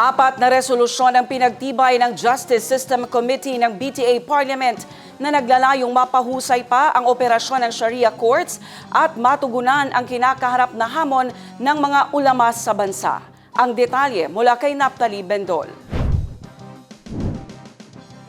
Apat na resolusyon ang pinagtibay ng Justice System Committee ng BTA Parliament na naglalayong mapahusay pa ang operasyon ng Sharia courts at matugunan ang kinakaharap na hamon ng mga ulama sa bansa. Ang detalye mula kay Naptali Bendol.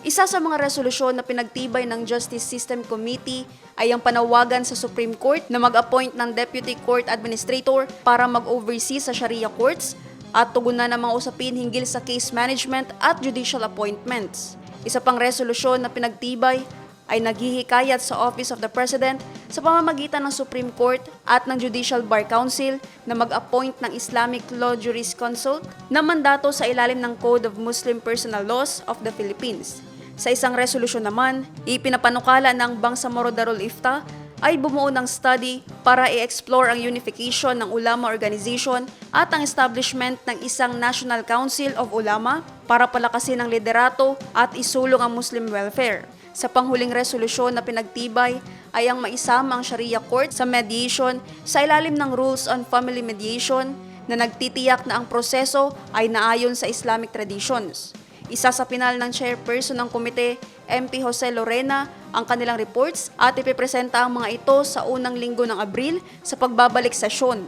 Isa sa mga resolusyon na pinagtibay ng Justice System Committee ay ang panawagan sa Supreme Court na mag-appoint ng Deputy Court Administrator para mag-oversee sa Sharia courts at tugunan ng mga usapin hinggil sa case management at judicial appointments. Isa pang resolusyon na pinagtibay ay naghihikayat sa Office of the President sa pamamagitan ng Supreme Court at ng Judicial Bar Council na mag-appoint ng Islamic Law Jurisconsult na mandato sa ilalim ng Code of Muslim Personal Laws of the Philippines. Sa isang resolusyon naman, ipinapanukala ng Bangsamoro Darul Ifta ay bumuo ng study para i-explore ang unification ng ulama organization at ang establishment ng isang National Council of Ulama para palakasin ang liderato at isulong ang Muslim welfare. Sa panghuling resolusyon na pinagtibay ay ang maisama ang Sharia Court sa mediation sa ilalim ng Rules on Family Mediation na nagtitiyak na ang proseso ay naayon sa Islamic traditions. Isa sa pinal ng chairperson ng komite, MP Jose Lorena, ang kanilang reports at ipipresenta ang mga ito sa unang linggo ng Abril sa pagbabalik sesyon.